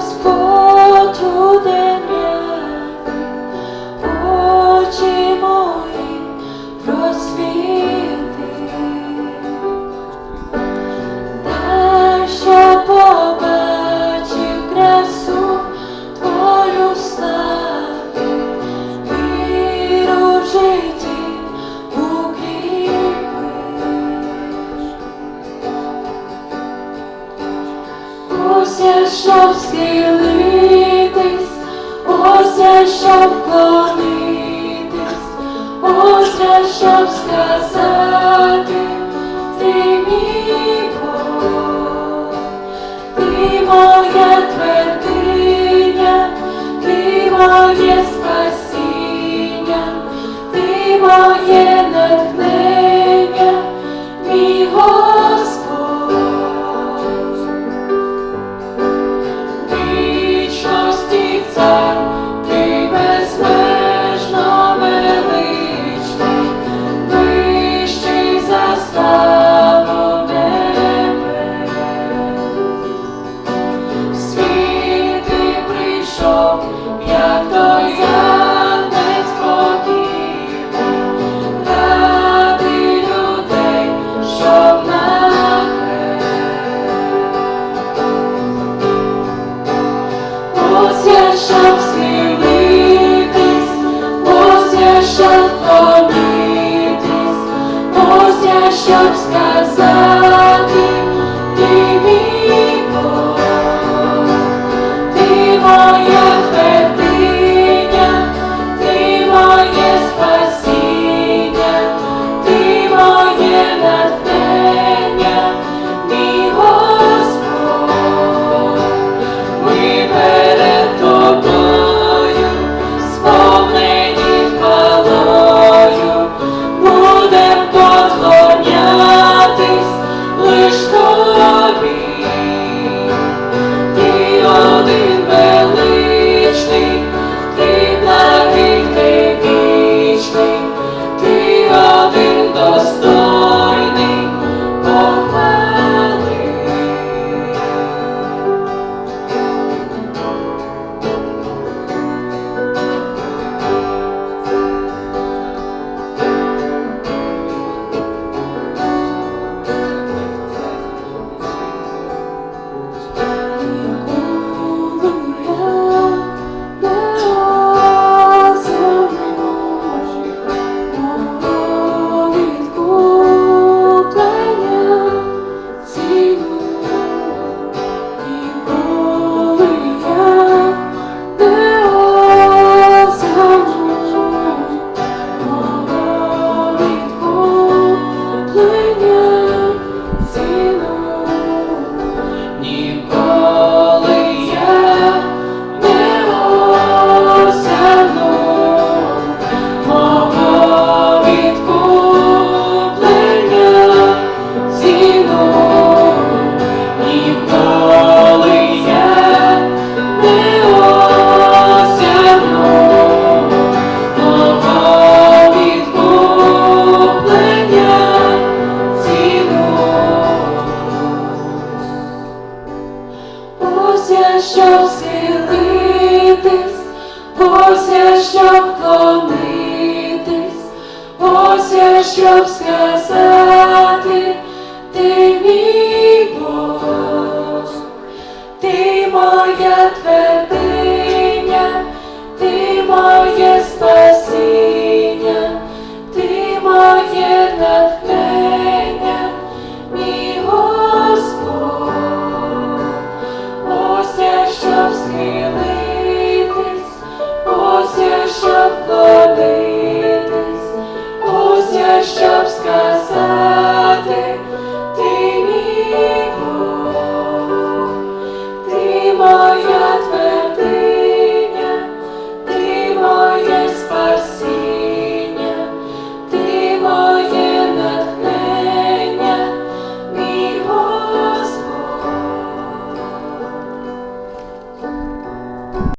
Господь один. Ося, щоб схилитись, ося, щоб вклонитись, ося, щоб сказати ти мій. щоб схилитись, бося, щоб клонитись, бося, щоб сказати.